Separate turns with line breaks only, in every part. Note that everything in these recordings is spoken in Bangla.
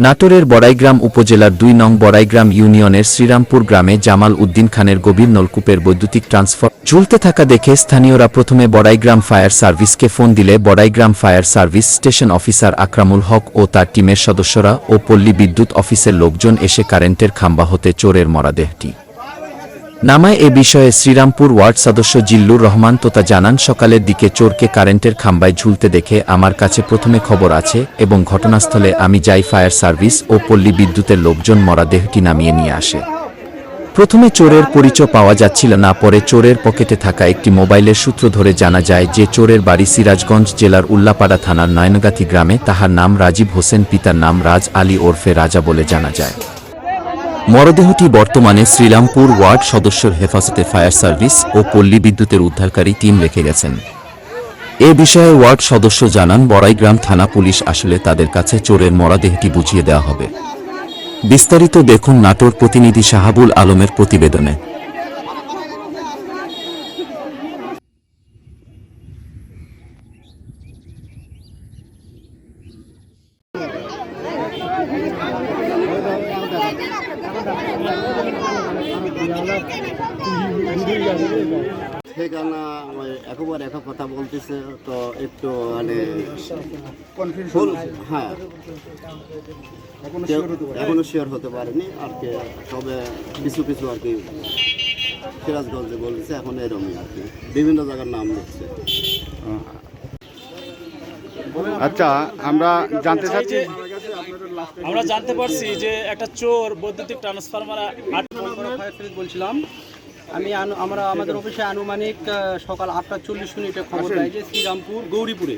নাটোরের বড়াইগ্রাম উপজেলার দুই নং বড়াইগ্রাম ইউনিয়নের শ্রীরামপুর গ্রামে জামাল উদ্দিন খানের গভীর নলকূপের বৈদ্যুতিক ট্রান্সফর চলতে থাকা দেখে স্থানীয়রা প্রথমে বড়াইগ্রাম ফায়ার সার্ভিসকে ফোন দিলে Baraigram fire service station officer Akramul Haque ও তার টিমের সদস্যরা ও পল্লী বিদ্যুৎ অফিসের লোকজন এসে কারেন্টের খাম্বা হতে চোরের মরাদেহটি নামায় এ বিষয়ে শ্রীরামপুর ওয়ার্ড সদস্য জিল্লুর রহমান তোতা জানান, সকালের দিকে চোরকে কারেন্টের খাম্বায় ঝুলতে দেখে আমার কাছে প্রথমে খবর আছে এবং ঘটনাস্থলে আমি যাই ফায়ার সার্ভিস ও পল্লী বিদ্যুতের লোকজন মরাদেহটি নামিয়ে নিয়ে আসে। প্রথমে চোরের পরিচয় পাওয়া যাচ্ছিল না, পরে চোরের পকেটে থাকা একটি মোবাইলের সূত্র ধরে জানা যায় যে চোরের বাড়ি সিরাজগঞ্জ জেলার উল্লাপাড়া থানার নয়নগাতি গ্রামে তাহার নাম রাজীব হোসেন, পিতার নাম রাজ আলী ওরফে রাজা বলে জানা যায়। মরদেহটি বর্তমানে শ্রীরামপুর ওয়ার্ড সদস্যের হেফাজতে ফায়ার সার্ভিস ও পল্লী বিদ্যুতের উদ্ধারকারী টিম রেখে গেছেন। এ বিষয়ে ওয়ার্ড সদস্য জানান, বড়াইগ্রাম থানা পুলিশ আসলে তাদের কাছে চোরের মরাদেহটি বুঝিয়ে দেওয়া হবে। বিস্তারিত দেখুন নাটোর প্রতিনিধি শাহাবুল আলমের প্রতিবেদনে।
ঠিকানা একবার এক কথা বলতেছে, তো একটু মানে হ্যাঁ। এখনও শিওর হতে পারেনি, আর কি, তবে কিছু কিছু আর কি সিরাজগঞ্জে বলছে এখন এরমই আর কি। বিভিন্ন জায়গার নাম লিখছে।
আচ্ছা আমরা জানতে চাচ্ছি
আমরা জানতে পারছি যে একটা চোর বৈদ্যুতিক ট্রান্সফরমার আট
ফায়ার সার্ভিস বলছিলাম। আমি আনু- আমরা আমাদের অফিসে আনুমানিক সকাল আটটা চল্লিশ মিনিটে খবর পাই যে শ্রীরামপুর গৌরীপুরে।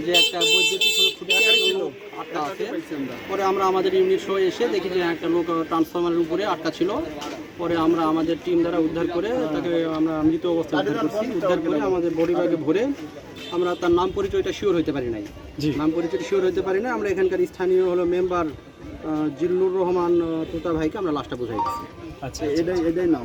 যে একটা বৈদ্যুতিক হলো খুঁটি একজন আছে। পরে আমরা আমাদের ইউনিট সহ এসে দেখি যে একটা লোক ট্রান্সফরমারের উপরে আটকা ছিল। পরে আমরা আমাদের টিম দ্বারা উদ্ধার করে তাকে আমরা মৃত অবস্থায় উদ্ধার করছি। উদ্ধার করে আমাদের বডি ব্যাগে ভরে আমরা তার নাম পরিচয়টা শিওর হইতে পারি নাই। নাম পরিচয় শিওর হতে পারি না আমরা এখানকার স্থানীয় হলো মেম্বার জিল্লুর রহমান তোতা ভাইকে আমরা লাস্টটা বুঝাই দিচ্ছি
আচ্ছা
এটাই এটাই নাম।